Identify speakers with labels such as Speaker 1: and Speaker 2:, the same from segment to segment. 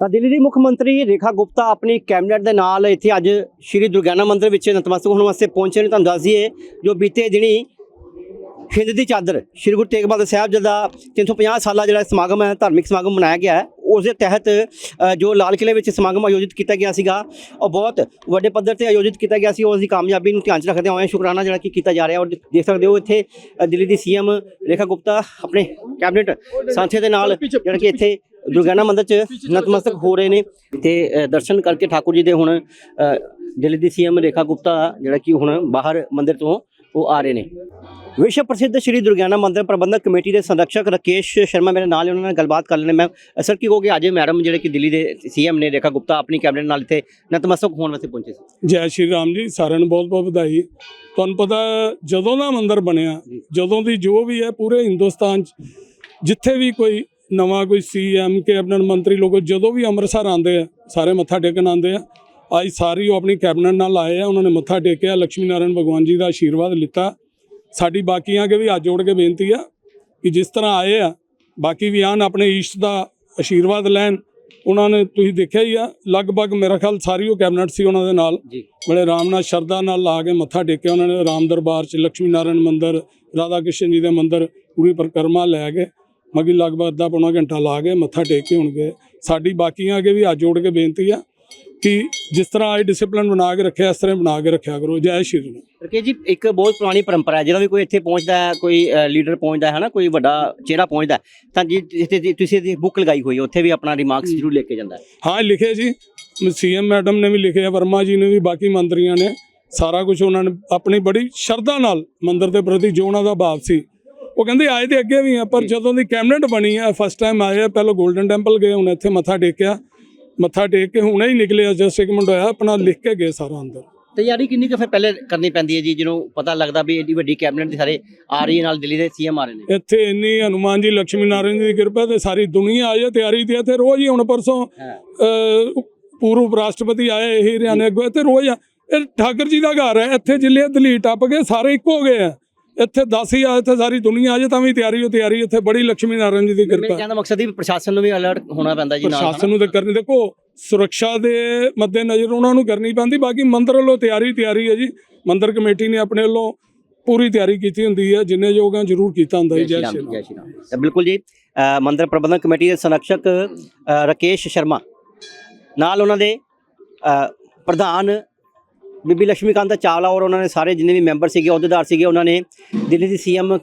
Speaker 1: ਤਾਂ ਦਿੱਲੀ ਦੀ ਮੁੱਖ ਮੰਤਰੀ ਰੇਖਾ ਗੁਪਤਾ ਆਪਣੀ ਕੈਬਨਿਟ ਦੇ ਨਾਲ ਇੱਥੇ ਅੱਜ ਸ਼੍ਰੀ ਦੁਰਗਿਆਨਾ ਮੰਦਿਰ ਵਿੱਚ ਨਤਮਸਤਕ ਹੋਣ ਵਾਸਤੇ ਪਹੁੰਚੇ ਨੇ। ਤੁਹਾਨੂੰ ਦੱਸ ਦਈਏ ਜੋ ਬੀਤੇ ਦਿਨੀ ਹਿੰਦ ਦੀ ਚਾਦਰ ਸ਼੍ਰੀ ਗੁਰੂ ਤੇਗ ਬਹਾਦਰ ਸਾਹਿਬ ਜੀ ਦਾ 350 ਸਾਲਾ ਜਿਹੜਾ ਸਮਾਗਮ ਹੈ ਧਾਰਮਿਕ ਸਮਾਗਮ ਮਨਾਇਆ ਗਿਆ ਹੈ ਉਸ ਦੇ ਤਹਿਤ ਜੋ ਲਾਲ ਕਿਲੇ ਵਿੱਚ ਸਮਾਗਮ ਆਯੋਜਿਤ ਕੀਤਾ ਗਿਆ ਸੀਗਾ ਉਹ ਬਹੁਤ ਵੱਡੇ ਪੱਧਰ ਤੇ ਆਯੋਜਿਤ ਕੀਤਾ ਗਿਆ ਸੀ ਉਸ ਦੀ ਕਾਮਯਾਬੀ ਨੂੰ ਧਿਆਨ 'ਚ ਰੱਖਦੇ ਹੋਏ ਸ਼ੁਕਰਾਨਾ ਜਿਹੜਾ ਕਿ ਕੀਤਾ ਜਾ ਰਿਹਾ ਔਰ ਦੇਖ ਸਕਦੇ ਹੋ ਇੱਥੇ ਦਿੱਲੀ ਦੀ ਸੀਐਮ ਰੇਖਾ ਗੁਪਤਾ ਆਪਣੇ ਕੈਬਨਿਟ ਸਾਥੀਆਂ ਦੇ ਨਾਲ ਜਿਹੜਾ ਕਿ ਇੱਥੇ ਦੁਰਗਿਆਨਾ ਮੰਦਿਰ 'ਚ ਨਤਮਸਤਕ ਹੋ ਰਹੇ ਨੇ। ਤੇ ਦਰਸ਼ਨ ਕਰਕੇ ਠਾਕੁਰ ਜੀ ਦੇ ਹੁਣ ਦਿੱਲੀ ਦੀ ਸੀਐਮ ਰੇਖਾ ਗੁਪਤਾ ਜਿਹੜਾ ਕਿ ਹੁਣ ਬਾਹਰ ਮੰਦਿਰ ਤੋਂ ਉਹ ਆ ਰਹੇ ਨੇ। ਵਿਸ਼ਵ ਪ੍ਰਸਿੱਧ ਸ਼੍ਰੀ ਦੁਰਗਿਆਨਾ ਮੰਦਿਰ ਪ੍ਰਬੰਧਕ ਕਮੇਟੀ ਦੇ ਸੰਰਕਸ਼ਕ ਰਕੇਸ਼ ਸ਼ਰਮਾ ਮੇਰੇ ਨਾਲ ਹੀ ਉਹਨਾਂ ਨਾਲ ਗੱਲਬਾਤ ਕਰ ਲੈਣੇ ਮੈਂ ਸਰ ਕੀ ਕਹੋਗੇ? ਅੱਜ ਮੈਡਮ ਜਿਹੜੇ ਕਿ ਦਿੱਲੀ ਦੇ ਸੀਐਮ ਨੇ ਰੇਖਾ ਗੁਪਤਾ ਆਪਣੀ ਕੈਬਨਿਟ ਨਾਲ ਇੱਥੇ ਨਤਮਸਤਕ ਹੋਣ ਵਾਸਤੇ ਪਹੁੰਚੇ ਸੀ।
Speaker 2: ਜੈ ਸ਼੍ਰੀ ਰਾਮ ਜੀ ਸਾਰਿਆਂ ਨੂੰ ਬਹੁਤ ਬਹੁਤ ਵਧਾਈ। ਤੁਹਾਨੂੰ ਪਤਾ ਜਦੋਂ ਦਾ ਮੰਦਿਰ ਬਣਿਆ। ਜਦੋਂ ਦੀ ਜੋ ਵੀ ਹੈ ਪੂਰੇ ਹਿੰਦੁਸਤਾਨ 'ਚ ਜਿੱਥੇ ਵੀ ਕੋਈ ਨਵਾਂ ਕੋਈ ਸੀਐਮ ਕੈਬਨਿਟ ਮੰਤਰੀ ਲੋਕ ਜਦੋਂ ਵੀ ਅੰਮ੍ਰਿਤਸਰ ਆਉਂਦੇ ਆ ਸਾਰੇ ਮੱਥਾ ਟੇਕਣ ਆਉਂਦੇ ਆ। ਅੱਜ ਸਾਰੀ ਉਹ ਆਪਣੀ ਕੈਬਨਿਟ ਨਾਲ ਆਏ ਆ ਉਹਨਾਂ ਨੇ ਮੱਥਾ ਟੇਕਿਆ ਲక్ష్ਮੀ ਨਾਰਾਇਣ ਭਗਵਾਨ ਜੀ ਦਾ ਆਸ਼ੀਰਵਾਦ ਲਿੱਤਾ। ਸਾਡੀ ਬਾਕੀਆਂ ਕੇ ਵੀ ਹੱਥ ਜੋੜ ਕੇ ਬੇਨਤੀ ਆ ਕਿ ਜਿਸ ਤਰ੍ਹਾਂ ਆਏ ਆ ਬਾਕੀ ਵੀ ਆਣ ਆਪਣੇ ਈਸ਼ਟ ਦਾ ਆਸ਼ੀਰਵਾਦ ਲੈਣ ਉਹਨਾਂ ਨੇ ਤੁਸੀਂ ਦੇਖਿਆ ਹੀ ਆ ਲਗਭਗ ਮੇਰਾ ਖਿਆਲ ਸਾਰੀ ਉਹ ਕੈਬਨਿਟ ਸੀ ਉਹਨਾਂ ਦੇ ਨਾਲ। ਬੜੇ ਆਰਾਮ ਨਾਲ ਸ਼ਰਧਾ ਨਾਲ ਲਾ ਕੇ ਮੱਥਾ ਟੇਕਿਆ ਉਹਨਾਂ ਨੇ ਰਾਮ ਦਰਬਾਰ 'ਚ ਲక్ష్ਮੀ ਨਾਰਾਇਣ ਮੰਦਰ ਰਾਧਾ ਕ੍ਰਿਸ਼ਨ ਜੀ ਦੇ ਮੰਦਰ ਪੂਰੀ ਪਰਕਰਮਾ ਲੈ ਕੇ ਮਗੀ ਲਗਭਗ ਅੱਧਾ ਪੌਣਾ ਘੰਟਾ ਲਾ ਕੇ ਮੱਥਾ ਟੇਕ ਕੇ ਹੋਣਗੇ ਸਾਡੀ ਬਾਕੀਆਂ ਅੱਗੇ ਵੀ ਹੱਥ ਜੋੜ ਕੇ ਬੇਨਤੀ ਆ ਕਿ ਜਿਸ ਤਰ੍ਹਾਂ ਇਹ ਡਿਸਪਲਿਨ ਬਣਾ ਕੇ ਰੱਖਿਆ ਇਸ ਤਰ੍ਹਾਂ ਬਣਾ ਕੇ ਰੱਖਿਆ ਕਰੋ। ਜੈ ਸ਼੍ਰੀ ਰਾਮ।
Speaker 1: ਰਕੇਸ਼ ਜੀ ਇੱਕ ਬਹੁਤ ਪੁਰਾਣੀ ਪਰੰਪਰਾ ਹੈ ਜਦੋਂ ਵੀ ਕੋਈ ਇੱਥੇ ਪਹੁੰਚਦਾ ਹੈ ਕੋਈ ਲੀਡਰ ਪਹੁੰਚਦਾ ਹੈ ਨਾ ਕੋਈ ਵੱਡਾ ਚਿਹਰਾ ਪਹੁੰਚਦਾ ਤਾਂ ਜੀ ਇੱਥੇ ਜੀ ਤੁਸੀਂ ਇਹਦੀ ਬੁੱਕ ਲਗਾਈ ਹੋਈ ਹੈ ਉੱਥੇ ਵੀ ਆਪਣਾ ਰਿਮਾਰਕਸ ਜ਼ਰੂਰ ਲੈ ਕੇ ਜਾਂਦਾ ਹੈ।
Speaker 2: ਹਾਂ ਲਿਖੇ ਜੀ ਸੀਐਮ ਮੈਡਮ ਨੇ ਵੀ ਲਿਖਿਆ ਵਰਮਾ ਜੀ ਨੇ ਵੀ ਬਾਕੀ ਮੰਤਰੀਆਂ ਨੇ ਸਾਰਾ ਕੁਝ ਉਹਨਾਂ ਨੇ ਆਪਣੀ ਬੜੀ ਸ਼ਰਧਾ ਨਾਲ ਮੰਦਿਰ ਦੇ ਪ੍ਰਤੀ ਜੋ ਉਹਨਾਂ ਦਾ ਭਾਵ ਸੀ ਉਹ ਕਹਿੰਦੇ ਆਏ ਤੇ ਅੱਗੇ ਵੀ ਆ ਪਰ ਜਦੋਂ ਦੀ ਕੈਬਨਿਟ ਬਣੀ ਆ ਫਸਟ ਟਾਈਮ ਆਏ ਆ ਪਹਿਲਾਂ 골ਡਨ ਟੈਂਪਲ ਗਏ ਹੁਣ ਇੱਥੇ ਮੱਥਾ ਟੇਕਿਆ। ਮੱਥਾ ਟੇਕ ਕੇ ਹੁਣ ਹੀ ਨਿਕਲੇ ਜਸਟ ਸੈਗਮੈਂਟ ਹੋਇਆ ਆਪਣਾ ਲਿਖ ਕੇ ਗਏ ਸਾਰਾ ਅੰਦਰ।
Speaker 1: ਤਿਆਰੀ ਕਿੰਨੀ ਕੁ ਫਿਰ ਪਹਿਲੇ ਕਰਨੀ ਪੈਂਦੀ ਹੈ ਜੀ ਜਿਹਨੂੰ ਪਤਾ ਲੱਗਦਾ ਵੀ ਏਡੀ ਵੱਡੀ ਕੈਬਨਿਟ ਦੇ ਸਾਰੇ ਆ ਰਹੀ ਨਾਲ ਦਿੱਲੀ ਦੇ ਸੀਐਮ ਆ ਰਹੇ ਨੇ?
Speaker 2: ਇੱਥੇ ਇੰਨੀ ਹਨੂਮਾਨ ਜੀ ਲక్ష్ਮੀ ਨਾਰਾਇਣ ਜੀ ਦੀ ਕਿਰਪਾ ਤੇ ਸਾਰੀ ਦੁਨੀਆ ਆਈ ਹੈ ਤਿਆਰੀ ਤੇ ਇੱਥੇ ਰੋਜ਼ ਹੀ ਹੁਣ ਪਰਸੋਂ ਪੂਰਵ ਰਾਸ਼ਟਰਪਤੀ ਆਏ ਇਹ ਹਰਿਆਣੇ ਅੱਗੇ ਤੇ ਰੋਜ਼ ਇਹ ਠਾਕਰ ਜੀ ਦਾ ਘਰ ਹੈ ਇੱਥੇ ਜ਼ਿਲ੍ਹੇ ਦਲੀ ਟੱਪ ਗਏ ਸਾਰੇ ਇੱਕ ਹੋ ਗਏ ਆ। ਇੱਥੇ 10 ਹੀ ਆ ਇੱਥੇ ਸਾਰੀ ਦੁਨੀਆ ਆ ਜੇ ਤਾਂ ਵੀ ਤਿਆਰੀ ਹੋ ਤਿਆਰੀ ਇੱਥੇ ਬੜੀ ਲక్ష్ਮੀ ਨਾਰਾਇਣ ਜੀ ਦੀ ਕਿਰਪਾ।
Speaker 1: ਦਾ ਮਕਸਦ ਹੀ ਵੀ ਪ੍ਰਸ਼ਾਸਨ ਨੂੰ ਵੀ ਅਲਰਟ ਹੋਣਾ ਪੈਂਦਾ ਜੀ ਨਾਲ
Speaker 2: ਪ੍ਰਸ਼ਾਸਨ ਨੂੰ ਤਾਂ ਕਰਨੀ ਦੇਖੋ ਸੁਰੱਖਿਆ ਦੇ ਮੱਦੇ ਨਜ਼ਰ ਉਹਨਾਂ ਨੂੰ ਕਰਨੀ ਪੈਂਦੀ ਬਾਕੀ ਮੰਦਰ ਵੱਲੋਂ ਤਿਆਰੀ ਤਿਆਰੀ ਹੈ ਜੀ। ਮੰਦਰ ਕਮੇਟੀ ਨੇ ਆਪਣੇ ਵੱਲੋਂ ਪੂਰੀ ਤਿਆਰੀ ਕੀਤੀ ਹੁੰਦੀ ਹੈ ਜਿੰਨੇ ਯੋਗਾਂ ਜ਼ਰੂਰ ਕੀਤਾ ਹੁੰਦਾ ਹੈ
Speaker 1: ਜੈ
Speaker 2: ਜੈ
Speaker 1: ਸ਼੍ਰੀ ਰਾਮ
Speaker 2: ਰਾਮ
Speaker 1: ਜੈ ਸ਼੍ਰੀ ਰਾਮ। ਤਾਂ ਬਿਲਕੁਲ ਜੀ ਅ, ਮੰਦਿਰ ਪ੍ਰਬੰਧਕ ਕਮੇਟੀ ਦੇ ਸੰਰਕਸ਼ਕ ਅ, ਰਕੇਸ਼ ਸ਼ਰਮਾ ਨਾਲ ਉਹਨਾਂ ਦੇ ਅ, ਪ੍ਰਧਾਨ ਬੀਬੀ ਲక్ష్ਮੀਕਾਂਤ ਚਾਵਲਾ ਔਰ ਉਹਨਾਂ ਨੇ ਸਾਰੇ ਜਿੰਨੇ ਵੀ ਮੈਂਬਰ ਸੀਗੇ, ਅਹੁਦੇਦਾਰ ਸੀਗੇ, ਉਹਨਾਂ ਨੇ ਦਿੱਲੀ ਦੀ ਸੀਐਮ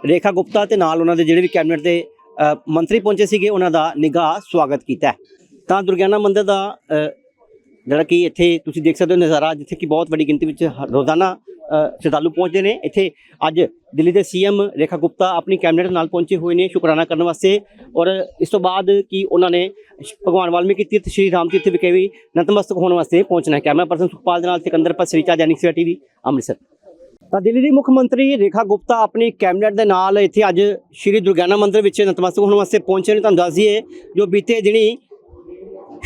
Speaker 1: ਰੇਖਾ ਗੁਪਤਾ ਤੇ ਨਾਲ ਉਹਨਾਂ ਦੇ ਜਿਹੜੇ ਵੀ ਕੈਬਨਿਟ ਦੇ ਮੰਤਰੀ ਪਹੁੰਚੇ ਸੀਗੇ, ਉਹਨਾਂ ਦਾ ਨਿੱਘਾ ਸਵਾਗਤ ਕੀਤਾ ਤਾਂ ਦੁਰਗਿਆਨਾ ਮੰਦਿਰ ਦਾ ਜਿਹੜਾ ਕਿ ਇੱਥੇ ਤੁਸੀਂ ਦੇਖ ਸਕਦੇ ਹੋ ਨਜ਼ਾਰਾ, ਜਿੱਥੇ ਕਿ ਬਹੁਤ ਵੱਡੀ ਗਿਣਤੀ ਵਿੱਚ ਹ- ਰੋਜ਼ਾਨਾ ਸ਼ਰਧਾਲੂ ਪਹੁੰਚਦੇ ਨੇ। ਇੱਥੇ ਅੱਜ ਦਿੱਲੀ ਦੇ ਸੀਐਮ ਰੇਖਾ ਗੁਪਤਾ ਆਪਣੀ ਕੈਬਨਿਟ ਨਾਲ ਪਹੁੰਚੇ ਹੋਏ ਨੇ ਸ਼ੁਕਰਾਨਾ ਕਰਨ ਵਾਸਤੇ। ਔਰ ਇਸ ਤੋਂ ਬਾਅਦ ਕੀ ਉਹਨਾਂ ਨੇ ਭਗਵਾਨ ਵਾਲਮੀਕੀ ਤੀਰਥ, ਸ਼੍ਰੀ ਰਾਮ ਤੀਰਥ ਵਿਖੇ ਵੀ ਨਤਮਸਤਕ ਹੋਣ ਵਾਸਤੇ ਪਹੁੰਚਣਾ ਹੈ। ਕੈਮਰਾ ਪਰਸਨ ਸੁਖਪਾਲ ਦੇ ਨਾਲ ਸਿਕੰਦਰ ਪਸਰੀਚਾ ਜੈਨਿਕ ਸਵੇਰਾ ਟੀਵੀ, ਅੰਮ੍ਰਿਤਸਰ। ਤਾਂ ਦਿੱਲੀ ਦੀ ਮੁੱਖ ਮੰਤਰੀ ਰੇਖਾ ਗੁਪਤਾ ਆਪਣੀ ਕੈਬਨਿਟ ਦੇ ਨਾਲ ਇੱਥੇ ਅੱਜ ਸ਼੍ਰੀ ਦੁਰਗਿਆਨਾ ਮੰਦਿਰ ਵਿੱਚ ਨਤਮਸਤਕ ਹੋਣ ਵਾਸਤੇ ਪਹੁੰਚੇ ਨੇ। ਤੁਹਾਨੂੰ ਦੱਸ ਦਈਏ, ਜੋ ਬੀਤੇ ਦਿਨੀ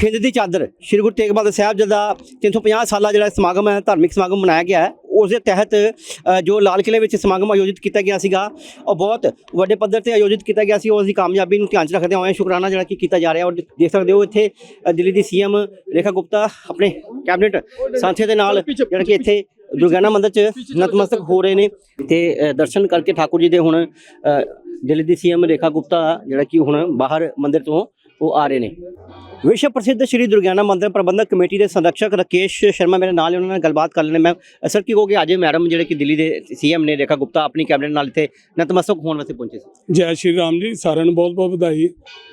Speaker 1: ਹਿੰਦ ਦੀ ਚਾਦਰ ਸ਼੍ਰੀ ਗੁਰੂ ਤੇਗ ਬਹਾਦਰ ਸਾਹਿਬ ਜੀ ਦਾ 350 ਸਾਲਾ ਜਿਹੜਾ ਸਮਾਗਮ ਹੈ, ਧਾਰਮਿਕ ਸਮਾਗਮ ਮਨਾਇਆ ਗਿਆ ਹੈ। ਉਸ ਦੇ ਤਹਿਤ ਜੋ ਲਾਲ ਕਿਲੇ ਵਿੱਚ ਸਮਾਗਮ ਆਯੋਜਿਤ ਕੀਤਾ ਗਿਆ ਸੀਗਾ ਉਹ ਬਹੁਤ ਵੱਡੇ ਪੱਧਰ ਤੇ ਆਯੋਜਿਤ ਕੀਤਾ ਗਿਆ ਸੀ ਉਸ ਦੀ ਕਾਮਯਾਬੀ ਨੂੰ ਧਿਆਨ 'ਚ ਰੱਖਦੇ ਹੋਏ ਸ਼ੁਕਰਾਨਾ ਜਿਹੜਾ ਕਿ ਕੀਤਾ ਜਾ ਰਿਹਾ ਔਰ ਦੇਖ ਸਕਦੇ ਹੋ ਇੱਥੇ ਦਿੱਲੀ ਦੀ ਸੀਐਮ ਰੇਖਾ ਗੁਪਤਾ ਆਪਣੇ ਕੈਬਨਿਟ ਸਾਥੀਆਂ ਦੇ ਨਾਲ ਜਿਹੜਾ ਕਿ ਇੱਥੇ ਦੁਰਗਿਆਨਾ ਮੰਦਿਰ 'ਚ ਨਤਮਸਤਕ ਹੋ ਰਹੇ ਨੇ। ਤੇ ਦਰਸ਼ਨ ਕਰਕੇ ਠਾਕੁਰ ਜੀ ਦੇ ਹੁਣ ਦਿੱਲੀ ਦੀ ਸੀਐਮ ਰੇਖਾ ਗੁਪਤਾ ਜਿਹੜਾ ਕਿ ਹੁਣ ਬਾਹਰ ਮੰਦਿਰ ਤੋਂ ਉਹ ਆ ਰਹੇ ਨੇ। ਵਿਸ਼ਵ ਪ੍ਰਸਿੱਧ ਸ਼੍ਰੀ ਦੁਰਗਿਆਨਾ ਮੰਦਿਰ ਪ੍ਰਬੰਧਕ ਕਮੇਟੀ ਦੇ ਸੰਰਕਸ਼ਕ ਰਕੇਸ਼ ਸ਼ਰਮਾ ਮੇਰੇ ਨਾਲ ਹੀ ਉਹਨਾਂ ਨਾਲ ਗੱਲਬਾਤ ਕਰ ਲੈਣੇ ਮੈਂ ਸਰ ਕੀ ਕਹੋਗੇ? ਅੱਜ ਮੈਡਮ ਜਿਹੜੇ ਕਿ ਦਿੱਲੀ ਦੇ ਸੀਐਮ ਨੇ ਰੇਖਾ ਗੁਪਤਾ ਆਪਣੀ ਕੈਬਨਿਟ ਨਾਲ ਇੱਥੇ ਨਤਮਸਤਕ ਹੋਣ ਵਾਸਤੇ ਪਹੁੰਚੇ ਸੀ।
Speaker 2: ਜੈ ਸ਼੍ਰੀ ਰਾਮ ਜੀ ਸਾਰਿਆਂ ਨੂੰ ਬਹੁਤ ਬਹੁਤ ਵਧਾਈ।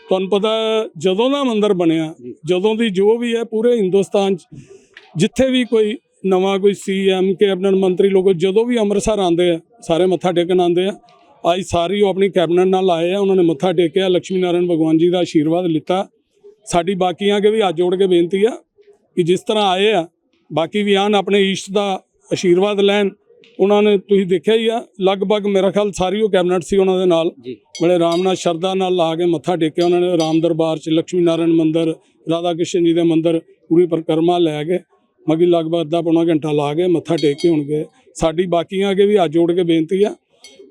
Speaker 2: ਤੁਹਾਨੂੰ ਪਤਾ ਜਦੋਂ ਦਾ ਮੰਦਿਰ ਬਣਿਆ। ਜਦੋਂ ਦੀ ਜੋ ਵੀ ਹੈ ਪੂਰੇ ਹਿੰਦੁਸਤਾਨ 'ਚ ਜਿੱਥੇ ਵੀ ਕੋਈ ਨਵਾਂ ਕੋਈ ਸੀਐਮ ਕੈਬਨਿਟ ਮੰਤਰੀ ਲੋਕ ਜਦੋਂ ਵੀ ਅੰਮ੍ਰਿਤਸਰ ਆਉਂਦੇ ਆ ਸਾਰੇ ਮੱਥਾ ਟੇਕਣ ਆਉਂਦੇ ਆ। ਅੱਜ ਸਾਰੀ ਉਹ ਆਪਣੀ ਕੈਬਨਿਟ ਨਾਲ ਆਏ ਆ ਉਹਨਾਂ ਨੇ ਮੱਥਾ ਟੇਕਿਆ ਲక్ష్ਮੀ ਨਾਰਾਇਣ ਭਗਵਾਨ ਜੀ ਦਾ ਆਸ਼ੀਰਵਾਦ ਲਿੱਤਾ। ਸਾਡੀ ਬਾਕੀਆਂ ਕੇ ਵੀ ਹੱਥ ਜੋੜ ਕੇ ਬੇਨਤੀ ਆ ਕਿ ਜਿਸ ਤਰ੍ਹਾਂ ਆਏ ਆ ਬਾਕੀ ਵੀ ਆਣ ਆਪਣੇ ਈਸ਼ਟ ਦਾ ਆਸ਼ੀਰਵਾਦ ਲੈਣ ਉਹਨਾਂ ਨੇ ਤੁਸੀਂ ਦੇਖਿਆ ਹੀ ਆ ਲਗਭਗ ਮੇਰਾ ਖਿਆਲ ਸਾਰੀ ਉਹ ਕੈਬਨਿਟ ਸੀ ਉਹਨਾਂ ਦੇ ਨਾਲ। ਬੜੇ ਆਰਾਮ ਨਾਲ ਸ਼ਰਧਾ ਨਾਲ ਲਾ ਕੇ ਮੱਥਾ ਟੇਕਿਆ ਉਹਨਾਂ ਨੇ ਰਾਮ ਦਰਬਾਰ ਚ ਲక్ష్ਮੀ ਨਾਰਾਇਣ ਮੰਦਿਰ ਰਾਧਾ ਕ੍ਰਿਸ਼ਨ ਜੀ ਦੇ ਮੰਦਿਰ ਪੂਰੀ ਪਰਿਕਰਮਾ ਲੈ ਕੇ ਮਗੀ ਲਗਭਗ ਅੱਧਾ ਪੌਣਾ ਘੰਟਾ ਲਾ ਕੇ ਮੱਥਾ ਟੇਕ ਕੇ ਹੋਣਗੇ ਸਾਡੀ ਬਾਕੀਆਂ ਅੱਗੇ ਵੀ ਹੱਥ ਜੋੜ ਕੇ ਬੇਨਤੀ ਆ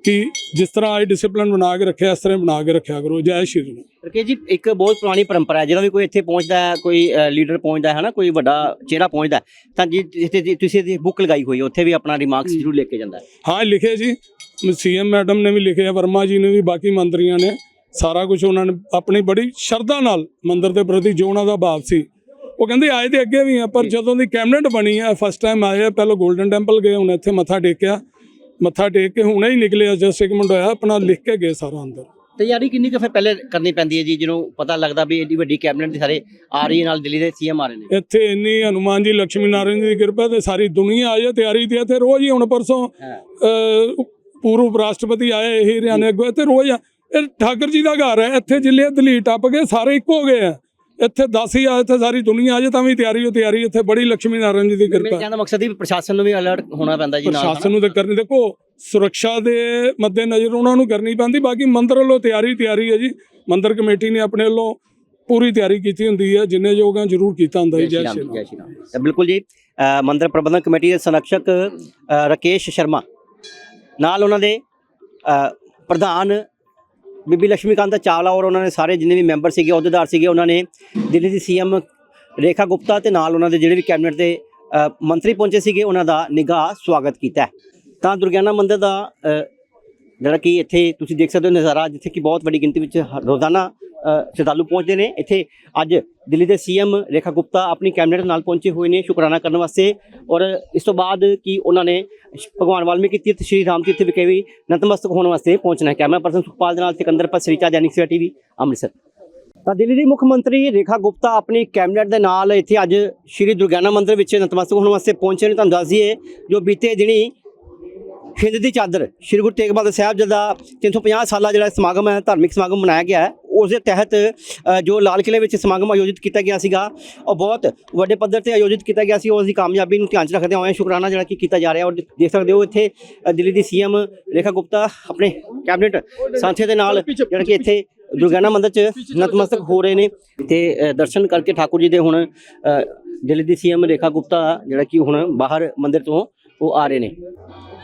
Speaker 2: ਕਿ ਜਿਸ ਤਰ੍ਹਾਂ ਇਹ ਡਿਸਪਲਿਨ ਬਣਾ ਕੇ ਰੱਖਿਆ ਇਸ ਤਰ੍ਹਾਂ ਬਣਾ ਕੇ ਰੱਖਿਆ ਕਰੋ। ਜੈ ਸ਼੍ਰੀ ਰਾਮ।
Speaker 1: ਰਕੇਸ਼ ਜੀ ਇੱਕ ਬਹੁਤ ਪੁਰਾਣੀ ਪਰੰਪਰਾ ਹੈ ਜਦੋਂ ਵੀ ਕੋਈ ਇੱਥੇ ਪਹੁੰਚਦਾ ਹੈ ਕੋਈ ਲੀਡਰ ਪਹੁੰਚਦਾ ਹੈ ਹਨਾ ਕੋਈ ਵੱਡਾ ਚਿਹਰਾ ਪਹੁੰਚਦਾ ਤਾਂ ਜੀ ਜਿੱਥੇ ਤੁਸੀਂ ਇਹਦੀ ਬੁੱਕ ਲਗਾਈ ਹੋਈ ਹੈ ਉੱਥੇ ਵੀ ਆਪਣਾ ਰਿਮਾਰਕਸ ਜ਼ਰੂਰ ਲੈ ਕੇ ਜਾਂਦਾ ਹੈ।
Speaker 2: ਹਾਂ ਲਿਖੇ ਜੀ। ਸੀਐਮ ਮੈਡਮ ਨੇ ਵੀ ਲਿਖਿਆ ਵਰਮਾ ਜੀ ਨੇ ਵੀ ਬਾਕੀ ਮੰਤਰੀਆਂ ਨੇ ਸਾਰਾ ਕੁਝ ਉਹਨਾਂ ਨੇ ਆਪਣੀ ਬੜੀ ਸ਼ਰਧਾ ਨਾਲ ਮੰਦਿਰ ਦੇ ਪ੍ਰਤੀ ਜੋ ਉਹਨਾਂ ਦਾ ਭਾਵ ਸੀ। ਉਹ ਕਹਿੰਦੇ ਆਏ ਤੇ ਅੱਗੇ ਵੀ ਆ ਪਰ ਜਦੋਂ ਦੀ ਕੈਬਨਿਟ ਬਣੀ ਆ ਫਸਟ ਟਾਈਮ ਆਏ ਆ ਪਹਿਲਾਂ 골ਡਨ ਟੈਂਪਲ ਗਏ ਹੁਣ ਇੱਥੇ ਮੱਥਾ ਟੇਕਿਆ। ਮੱਥਾ ਟੇਕ ਕੇ ਹੁਣੇ ਹੀ ਨਿਕਲੇ ਇੱਕ ਮਿੰਟ ਹੋਇਆ ਆਪਣਾ ਲਿਖ ਕੇ ਗਏ ਸਾਰਾ ਅੰਦਰ।
Speaker 1: ਤਿਆਰੀ ਕਿੰਨੀ ਕੁ ਫਿਰ ਪਹਿਲੇ ਕਰਨੀ ਪੈਂਦੀ ਹੈ ਜੀ ਜਿਹਨੂੰ ਪਤਾ ਲੱਗਦਾ ਵੀ ਏਡੀ ਵੱਡੀ ਕੈਬਨਿਟ ਦੇ ਸਾਰੇ ਆ ਰਹੀ ਹੈ ਨਾਲ ਦਿੱਲੀ ਦੇ ਸੀਐਮ ਆ ਰਹੇ ਨੇ?
Speaker 2: ਇੱਥੇ ਇੰਨੀ ਹਨੂਮਾਨ ਜੀ ਲక్ష్ਮੀ ਨਾਰਾਇਣ ਜੀ ਦੀ ਕਿਰਪਾ ਤੇ ਸਾਰੀ ਦੁਨੀਆ ਆਈ ਹੈ ਤਿਆਰੀ ਤੇ ਇੱਥੇ ਰੋਜ਼ ਹੀ ਹੁਣ ਪਰਸੋਂ ਪੂਰਵ ਰਾਸ਼ਟਰਪਤੀ ਆਏ ਇਹ ਹਰਿਆਣੇ ਅੱਗੋਂ ਇੱਥੇ ਰੋਜ਼ ਆ। ਇਹ ਠਾਕਰ ਜੀ ਦਾ ਘਰ ਹੈ ਇੱਥੇ ਜਿਲੇ ਦਿੱਲੀ ਟੱਪ ਗਏ ਸਾਰੇ ਇੱਕੋ ਹੋ ਗਏ ਆ। ਇੱਥੇ 10 ਹੀ ਆ ਇੱਥੇ ਸਾਰੀ ਦੁਨੀਆ ਆ ਜੇ ਤਾਂ ਵੀ ਤਿਆਰੀ ਹੋ ਤਿਆਰੀ ਇੱਥੇ ਬੜੀ ਲక్ష్ਮੀ ਨਾਰਾਇਣ ਜੀ ਦੀ
Speaker 1: ਮੇਰੇ
Speaker 2: ਕਿਰਪਾ।
Speaker 1: ਕਹਿਣ ਦਾ ਮਕਸਦ ਹੀ ਵੀ ਪ੍ਰਸ਼ਾਸਨ ਨੂੰ ਵੀ ਅਲਰਟ ਹੋਣਾ ਪੈਂਦਾ ਜੀ ਨਾਲ
Speaker 2: ਪ੍ਰਸ਼ਾਸਨ ਨੂੰ ਤੇ ਕਰਨੀ ਦੇਖੋ ਸੁਰੱਖਿਆ ਦੇ ਮੱਦੇ ਨਜ਼ਰ ਉਹਨਾਂ ਨੂੰ ਕਰਨੀ ਪੈਂਦੀ ਬਾਕੀ ਮੰਦਰ ਵੱਲੋਂ ਤਿਆਰੀ ਤਿਆਰੀ ਹੈ ਜੀ। ਮੰਦਰ ਕਮੇਟੀ ਨੇ ਆਪਣੇ ਵੱਲੋਂ ਪੂਰੀ ਤਿਆਰੀ ਕੀਤੀ ਹੁੰਦੀ ਹੈ ਜਿੰਨੇ ਯੋਗ ਆ ਜ਼ਰੂਰ ਕੀਤਾ ਹੁੰਦਾ ਹੈ
Speaker 1: ਜੈ
Speaker 2: ਜੈ
Speaker 1: ਸ਼੍ਰੀ ਰਾਮ
Speaker 2: ਰਾਮ।
Speaker 1: ਜੈ ਸ਼੍ਰੀ ਰਾਮ। ਤਾਂ ਬਿਲਕੁਲ ਜੀ ਅ, ਮੰਦਿਰ ਪ੍ਰਬੰਧਕ ਕਮੇਟੀ ਦੇ ਸੰਰਕਸ਼ਕ ਅ, ਰਕੇਸ਼ ਸ਼ਰਮਾ ਨਾਲ ਉਹਨਾਂ ਦੇ ਅ, ਪ੍ਰਧਾਨ ਬੀਬੀ ਲక్ష్ਮੀਕਾਂਤ ਚਾਵਲਾ ਔਰ ਉਹਨਾਂ ਨੇ ਸਾਰੇ ਜਿੰਨੇ ਵੀ ਮੈਂਬਰ ਸੀਗੇ, ਅਹੁਦੇਦਾਰ ਸੀਗੇ, ਉਹਨਾਂ ਨੇ ਦਿੱਲੀ ਦੀ ਸੀਐਮ ਰੇਖਾ ਗੁਪਤਾ ਤੇ ਨਾਲ ਉਹਨਾਂ ਦੇ ਜਿਹੜੇ ਵੀ ਕੈਬਨਿਟ ਦੇ ਮੰਤਰੀ ਪਹੁੰਚੇ ਸੀਗੇ, ਉਹਨਾਂ ਦਾ ਨਿੱਘਾ ਸਵਾਗਤ ਕੀਤਾ ਤਾਂ ਦੁਰਗਿਆਨਾ ਮੰਦਿਰ ਦਾ ਜਿਹੜਾ ਕਿ ਇੱਥੇ ਤੁਸੀਂ ਦੇਖ ਸਕਦੇ ਹੋ ਨਜ਼ਾਰਾ ਜਿੱਥੇ ਕਿ ਬਹੁਤ ਵੱਡੀ ਗਿਣਤੀ ਵਿੱਚ ਹ- ਰੋਜ਼ਾਨਾ ਸ਼ਰਧਾਲੂ ਪਹੁੰਚਦੇ ਨੇ। ਇੱਥੇ ਅੱਜ ਦਿੱਲੀ ਦੇ ਸੀਐਮ ਰੇਖਾ ਗੁਪਤਾ ਆਪਣੀ ਕੈਬਨਿਟ ਨਾਲ ਪਹੁੰਚੇ ਹੋਏ ਨੇ ਸ਼ੁਕਰਾਨਾ ਕਰਨ ਵਾਸਤੇ ਔਰ ਇਸ ਤੋਂ ਬਾਅਦ ਕਿ ਉਹਨਾਂ ਨੇ ਸ਼- ਭਗਵਾਨ ਵਾਲਮੀਕੀ ਤੀਰਥ ਸ਼੍ਰੀ ਰਾਮ ਤੀਰਥ ਵਿਖੇ ਵੀ ਨਤਮਸਤਕ ਹੋਣ ਵਾਸਤੇ ਪਹੁੰਚਣਾ ਹੈ। ਕੈਮਰਾ ਪਰਸਨ ਸੁਖਪਾਲ ਦੇ ਨਾਲ ਸਿਕੰਦਰ ਪਸਰੀਚਾ ਜੈਨਿਕ ਸਵੇਰਾ ਟੀਵੀ, ਅੰਮ੍ਰਿਤਸਰ। ਤਾਂ ਦਿੱਲੀ ਦੀ ਮੁੱਖ ਮੰਤਰੀ ਰੇਖਾ ਗੁਪਤਾ ਆਪਣੀ ਕੈਬਨਿਟ ਦੇ ਨਾਲ ਇੱਥੇ ਅੱਜ ਸ਼੍ਰੀ ਦੁਰਗਿਆਨਾ ਮੰਦਿਰ ਵਿੱਚ ਨਤਮਸਤਕ ਹੋਣ ਵਾਸਤੇ ਪਹੁੰਚੇ ਨੇ। ਤੁਹਾਨੂੰ ਦੱਸ ਦਈਏ ਜੋ ਬੀਤੇ ਦਿਨੀ ਹਿੰਦ ਦੀ ਚਾਦਰ ਸ਼੍ਰੀ ਗੁਰੂ ਤੇਗ ਬਹਾਦਰ ਸਾਹਿਬ ਜੀ ਦਾ 350 ਸਾਲਾ ਜਿਹੜਾ ਸਮਾਗਮ ਹੈ ਧਾਰਮਿਕ ਸਮਾਗਮ ਮਨਾਇਆ ਗਿਆ ਹੈ ਉਸ ਦੇ ਤਹਿਤ ਜੋ ਲਾਲ ਕਿਲੇ ਵਿੱਚ ਸਮਾਗਮ ਆਯੋਜਿਤ ਕੀਤਾ ਗਿਆ ਸੀਗਾ ਉਹ ਬਹੁਤ ਵੱਡੇ ਪੱਧਰ ਤੇ ਆਯੋਜਿਤ ਕੀਤਾ ਗਿਆ ਸੀ ਉਸ ਦੀ ਕਾਮਯਾਬੀ ਨੂੰ ਧਿਆਨ 'ਚ ਰੱਖਦੇ ਹੋਏ ਸ਼ੁਕਰਾਨਾ ਜਿਹੜਾ ਕਿ ਕੀਤਾ ਜਾ ਰਿਹਾ ਔਰ ਦੇਖ ਸਕਦੇ ਹੋ ਇੱਥੇ ਦਿੱਲੀ ਦੀ ਸੀਐਮ ਰੇਖਾ ਗੁਪਤਾ ਆਪਣੇ ਕੈਬਨਿਟ ਸਾਥੀਆਂ ਦੇ ਨਾਲ ਜਿਹੜਾ ਕਿ ਇੱਥੇ ਦੁਰਗਿਆਨਾ ਮੰਦਿਰ 'ਚ ਨਤਮਸਤਕ ਹੋ ਰਹੇ ਨੇ। ਤੇ ਦਰਸ਼ਨ ਕਰਕੇ ਠਾਕੁਰ ਜੀ ਦੇ ਹੁਣ ਦਿੱਲੀ ਦੀ ਸੀਐਮ ਰੇਖਾ ਗੁਪਤਾ ਜਿਹੜਾ ਕਿ ਹੁਣ ਬਾਹਰ ਮੰਦਿਰ ਤੋਂ ਉਹ ਆ ਰਹੇ ਨੇ।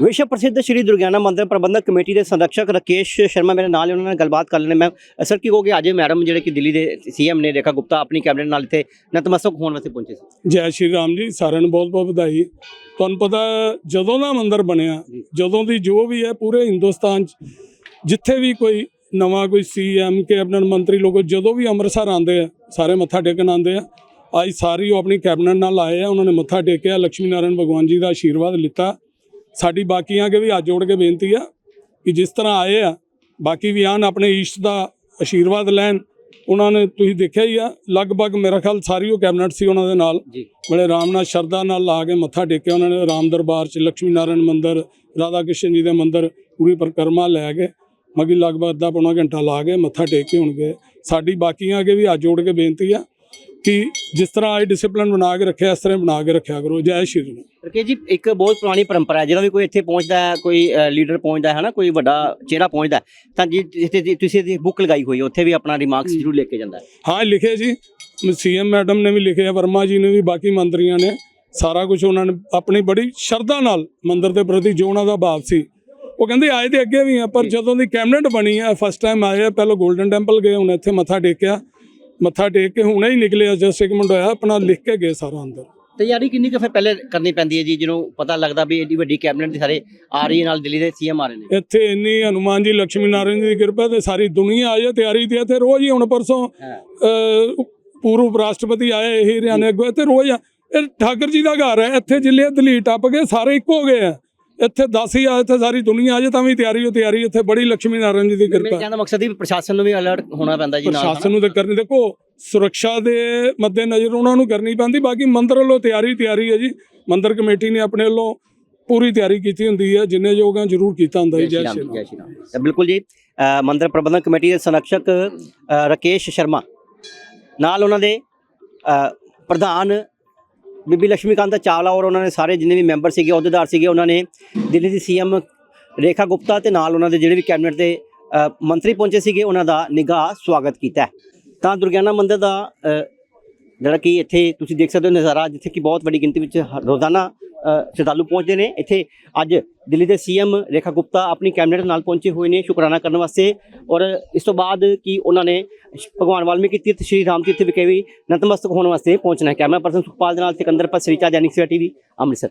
Speaker 1: ਵਿਸ਼ਵ ਪ੍ਰਸਿੱਧ ਸ਼੍ਰੀ ਦੁਰਗਿਆਨਾ ਮੰਦਿਰ ਪ੍ਰਬੰਧਕ ਕਮੇਟੀ ਦੇ ਸੰਰਕਸ਼ਕ ਰਕੇਸ਼ ਸ਼ਰਮਾ ਮੇਰੇ ਨਾਲ ਉਹਨਾਂ ਨਾਲ ਗੱਲਬਾਤ ਕਰ ਲੈਣੇ ਮੈਂ ਸਰ ਕੀ ਕਹੋਗੇ? ਅੱਜ ਮੈਡਮ ਜਿਹੜੇ ਕਿ ਦਿੱਲੀ ਦੇ ਸੀਐਮ ਨੇ ਰੇਖਾ ਗੁਪਤਾ ਆਪਣੀ ਕੈਬਨਿਟ ਨਾਲ ਇੱਥੇ ਨਤਮਸਤਕ ਹੋਣ ਵਾਸਤੇ ਪਹੁੰਚੇ ਸੀ।
Speaker 2: ਜੈ ਸ਼੍ਰੀ ਰਾਮ ਜੀ ਸਾਰਿਆਂ ਨੂੰ ਬਹੁਤ ਬਹੁਤ ਵਧਾਈ। ਤੁਹਾਨੂੰ ਪਤਾ ਜਦੋਂ ਦਾ ਮੰਦਿਰ ਬਣਿਆ। ਜਦੋਂ ਦੀ ਜੋ ਵੀ ਹੈ ਪੂਰੇ ਹਿੰਦੁਸਤਾਨ 'ਚ ਜਿੱਥੇ ਵੀ ਕੋਈ ਨਵਾਂ ਕੋਈ ਸੀਐਮ ਕੈਬਨਿਟ ਮੰਤਰੀ ਲੋਕ ਜਦੋਂ ਵੀ ਅੰਮ੍ਰਿਤਸਰ ਆਉਂਦੇ ਆ ਸਾਰੇ ਮੱਥਾ ਟੇਕਣ ਆਉਂਦੇ ਆ। ਅੱਜ ਸਾਰੀ ਉਹ ਆਪਣੀ ਕੈਬਨਿਟ ਨਾਲ ਆਏ ਆ ਉਹਨਾਂ ਨੇ ਮੱਥਾ ਟੇਕਿਆ ਲక్ష్ਮੀ ਨਾਰਾਇਣ ਭਗਵਾਨ ਜੀ ਦਾ ਆਸ਼ੀਰਵਾਦ ਲਿੱਤਾ। ਸਾਡੀ ਬਾਕੀਆਂ ਕੇ ਵੀ ਹੱਥ ਜੋੜ ਕੇ ਬੇਨਤੀ ਆ ਕਿ ਜਿਸ ਤਰ੍ਹਾਂ ਆਏ ਆ ਬਾਕੀ ਵੀ ਆਣ ਆਪਣੇ ਈਸ਼ਟ ਦਾ ਆਸ਼ੀਰਵਾਦ ਲੈਣ। ਉਹਨਾਂ ਨੇ ਤੁਸੀਂ ਦੇਖਿਆ ਹੀ ਆ ਲਗਭਗ ਮੇਰਾ ਖਿਆਲ ਸਾਰੀ ਉਹ ਕੈਬਨਿਟ ਸੀ ਉਹਨਾਂ ਦੇ ਨਾਲ। ਬੜੇ ਆਰਾਮ ਨਾਲ ਸ਼ਰਧਾ ਨਾਲ ਲਾ ਕੇ ਮੱਥਾ ਟੇਕਿਆ ਉਹਨਾਂ ਨੇ ਰਾਮ ਦਰਬਾਰ 'ਚ ਲక్ష్ਮੀ ਨਾਰਾਇਣ ਮੰਦਿਰ ਰਾਧਾ ਕ੍ਰਿਸ਼ਨ ਜੀ ਦੇ ਮੰਦਿਰ ਪੂਰੀ ਪਰਿਕਰਮਾ ਲੈ ਕੇ ਮਗੀ ਲਗਭਗ ਅੱਧਾ ਪੌਣਾ ਘੰਟਾ ਲਾ ਕੇ ਮੱਥਾ ਟੇਕ ਕੇ ਹੁਣ ਗਏ ਸਾਡੀ ਬਾਕੀਆਂ ਅੱਗੇ ਵੀ ਹੱਥ ਜੋੜ ਕੇ ਬੇਨਤੀ ਆ ਕਿ ਜਿਸ ਤਰ੍ਹਾਂ ਇਹ ਡਿਸਪਲਿਨ ਬਣਾ ਕੇ ਰੱਖਿਆ ਇਸ ਤਰ੍ਹਾਂ ਬਣਾ ਕੇ ਰੱਖਿਆ ਕਰੋ ਜੈ ਸ਼੍ਰੀ ਰਾਮ
Speaker 1: ਰਕੇਸ਼ ਜੀ ਇੱਕ ਬਹੁਤ ਪੁਰਾਣੀ ਪਰੰਪਰਾ ਹੈ ਜਦੋਂ ਵੀ ਕੋਈ ਇੱਥੇ ਪਹੁੰਚਦਾ ਹੈ ਕੋਈ ਲੀਡਰ ਪਹੁੰਚਦਾ ਹੈ ਹਨਾ ਕੋਈ ਵੱਡਾ ਚਿਹਰਾ ਪਹੁੰਚਦਾ ਤਾਂ ਜੀ ਜਿੱਥੇ ਤੁਸੀਂ ਇਹਦੀ ਬੁੱਕ ਲਗਾਈ ਹੋਈ ਹੈ ਉੱਥੇ ਵੀ ਆਪਣਾ ਰਿਮਾਰਕਸ ਜ਼ਰੂਰ ਲੈ ਕੇ ਜਾਂਦਾ ਹੈ।
Speaker 2: ਹਾਂ ਲਿਖੇ ਜੀ। ਸੀਐਮ ਮੈਡਮ ਨੇ ਵੀ ਲਿਖਿਆ ਵਰਮਾ ਜੀ ਨੇ ਵੀ ਬਾਕੀ ਮੰਤਰੀਆਂ ਨੇ ਸਾਰਾ ਕੁਝ ਉਹਨਾਂ ਨੇ ਆਪਣੀ ਬੜੀ ਸ਼ਰਧਾ ਨਾਲ ਮੰਦਿਰ ਦੇ ਪ੍ਰਤੀ ਜੋ ਉਹਨਾਂ ਦਾ ਭਾਵ ਸੀ ਉਹ ਕਹਿੰਦੇ ਆਏ ਤੇ ਅੱਗੇ ਵੀ ਆ ਪਰ ਜਦੋਂ ਦੀ ਕੈਬਨਿਟ ਬਣੀ ਆ ਫਸਟ ਟਾਈਮ ਆਏ ਆ ਪਹਿਲਾਂ 골ਡਨ ਟੈਂਪਲ ਗਏ ਹੁਣ ਇੱਥੇ ਮੱਥਾ ਟੇਕਿਆ ਮੱਥਾ ਟੇਕ ਕੇ ਹੁਣੇ ਹੀ ਨਿਕਲੇ ਜਸਟ ਇੱਕ ਮਿੰਟ ਹੋਇਆ ਆਪਣਾ ਲਿਖ ਕੇ ਗਏ ਸਾਰਾ ਅੰਦਰ।
Speaker 1: ਤਿਆਰੀ ਕਿੰਨੀ ਕੁ ਫਿਰ ਪਹਿਲੇ ਕਰਨੀ ਪੈਂਦੀ ਹੈ ਜੀ ਜਿਹਨੂੰ ਪਤਾ ਲੱਗਦਾ ਵੀ ਏਡੀ ਵੱਡੀ ਕੈਬਨਿਟ ਦੇ ਸਾਰੇ ਆ ਰਹੀ ਹੈ ਨਾਲ ਦਿੱਲੀ ਦੇ ਸੀਐਮ ਆ ਰਹੇ ਨੇ?
Speaker 2: ਇੱਥੇ ਇੰਨੀ ਹਨੂਮਾਨ ਜੀ ਲక్ష్ਮੀ ਨਾਰਾਇਣ ਜੀ ਦੀ ਕਿਰਪਾ ਤੇ ਸਾਰੀ ਦੁਨੀਆ ਆਈ ਹੈ ਤਿਆਰੀ ਤੇ ਇੱਥੇ ਰੋਜ਼ ਹੀ ਹੁਣ ਪਰਸੋਂ ਪੂਰਵ ਰਾਸ਼ਟਰਪਤੀ ਆਏ ਇਹ ਹਰਿਆਣੇ ਅੱਗੋਂ ਇੱਥੇ ਰੋਜ਼ ਇਹ ਠਾਕਰ ਜੀ ਦਾ ਘਰ ਹੈ ਇੱਥੇ ਜਿਲੇ ਦਿੱਲੀ ਟੱਪ ਗਏ ਸਾਰੇ ਇੱਕੋ ਹੋ ਗਏ ਆ। ਇੱਥੇ 10 ਹੀ ਆ ਇੱਥੇ ਸਾਰੀ ਦੁਨੀਆ ਆ ਜੇ ਤਾਂ ਵੀ ਤਿਆਰੀ ਹੋ ਤਿਆਰੀ ਇੱਥੇ ਬੜੀ ਲక్ష్ਮੀ ਨਾਰਾਇਣ ਜੀ ਦੀ ਕਿਰਪਾ।
Speaker 1: ਕਹਿਣ ਦਾ ਮਕਸਦ ਹੀ ਪ੍ਰਸ਼ਾਸਨ ਨੂੰ ਵੀ ਅਲਰਟ ਹੋਣਾ ਪੈਂਦਾ ਜੀ ਨਾਲ
Speaker 2: ਪ੍ਰਸ਼ਾਸਨ ਨੂੰ ਤੇ ਕਰਨੀ ਦੇਖੋ ਸੁਰੱਖਿਆ ਦੇ ਮੱਦੇ ਨਜ਼ਰ ਉਹਨਾਂ ਨੂੰ ਕਰਨੀ ਪੈਂਦੀ ਬਾਕੀ ਮੰਦਰ ਵੱਲੋਂ ਤਿਆਰੀ ਤਿਆਰੀ ਹੈ ਜੀ। ਮੰਦਰ ਕਮੇਟੀ ਨੇ ਆਪਣੇ ਵੱਲੋਂ ਪੂਰੀ ਤਿਆਰੀ ਕੀਤੀ ਹੁੰਦੀ ਹੈ ਜਿੰਨੇ ਯੋਗ ਜ਼ਰੂਰ ਕੀਤਾ ਹੁੰਦਾ ਹੈ।
Speaker 1: ਜੈ ਸ਼੍ਰੀ ਰਾਮ ਜੈ ਸ਼੍ਰੀ ਰਾਮ। ਤਾਂ ਬਿਲਕੁਲ ਜੀ ਅ, ਮੰਦਿਰ ਪ੍ਰਬੰਧਕ ਕਮੇਟੀ ਦੇ ਸੰਰਕਸ਼ਕ ਅ, ਰਕੇਸ਼ ਸ਼ਰਮਾ ਨਾਲ ਉਹਨਾਂ ਦੇ ਅ, ਪ੍ਰਧਾਨ ਬੀਬੀ ਲక్ష్ਮੀਕਾਂਤ ਚਾਵਲਾ ਔਰ ਉਹਨਾਂ ਨੇ ਸਾਰੇ ਜਿੰਨੇ ਵੀ ਮੈਂਬਰ ਸੀਗੇ, ਅਹੁਦੇਦਾਰ ਸੀਗੇ, ਉਹਨਾਂ ਨੇ ਦਿੱਲੀ ਦੀ ਸੀਐਮ ਰੇਖਾ ਗੁਪਤਾ ਤੇ ਨਾਲ ਉਹਨਾਂ ਦੇ ਜਿਹੜੇ ਵੀ ਕੈਬਨਿਟ ਦੇ ਮੰਤਰੀ ਪਹੁੰਚੇ ਸੀਗੇ, ਉਹਨਾਂ ਦਾ ਨਿੱਘਾ ਸਵਾਗਤ ਕੀਤਾ ਤਾਂ ਦੁਰਗਿਆਨਾ ਮੰਦਿਰ ਦਾ ਜਿਹੜਾ ਕਿ ਇੱਥੇ ਤੁਸੀਂ ਦੇਖ ਸਕਦੇ ਹੋ ਨਜ਼ਾਰਾ ਜਿੱਥੇ ਕਿ ਬਹੁਤ ਵੱਡੀ ਗਿਣਤੀ ਵਿੱਚ ਹ- ਰੋਜ਼ਾਨਾ ਸ਼ਰਧਾਲੂ ਪਹੁੰਚਦੇ ਨੇ। ਇੱਥੇ ਅੱਜ ਦਿੱਲੀ ਦੇ ਸੀਐਮ ਰੇਖਾ ਗੁਪਤਾ ਆਪਣੀ ਕੈਬਨਿਟ ਨਾਲ ਪਹੁੰਚੇ ਹੋਏ ਨੇ ਸ਼ੁਕਰਾਨਾ ਕਰਨ ਵਾਸਤੇ ਔਰ ਇਸ ਤੋਂ ਬਾਅਦ ਕਿ ਉਹਨਾਂ ਨੇ ਭਗਵਾਨ ਵਾਲਮੀਕੀ ਤੀਰਥ ਸ਼੍ਰੀ ਰਾਮ ਤੀਰਥ ਵਿਖੇ ਵੀ ਨਤਮਸਤਕ ਹੋਣ ਵਾਸਤੇ ਪਹੁੰਚਣਾ ਹੈ। ਕੈਮਰਾ ਪਰਸਨ ਸੁਖਪਾਲ ਦੇ ਨਾਲ ਸਿਕੰਦਰ ਪਰ ਸ੍ਰੀਚਾ ਜੈਨਿਕ ਸਵੇਟੀਵੀ ਅੰਮ੍ਰਿਤਸਰ।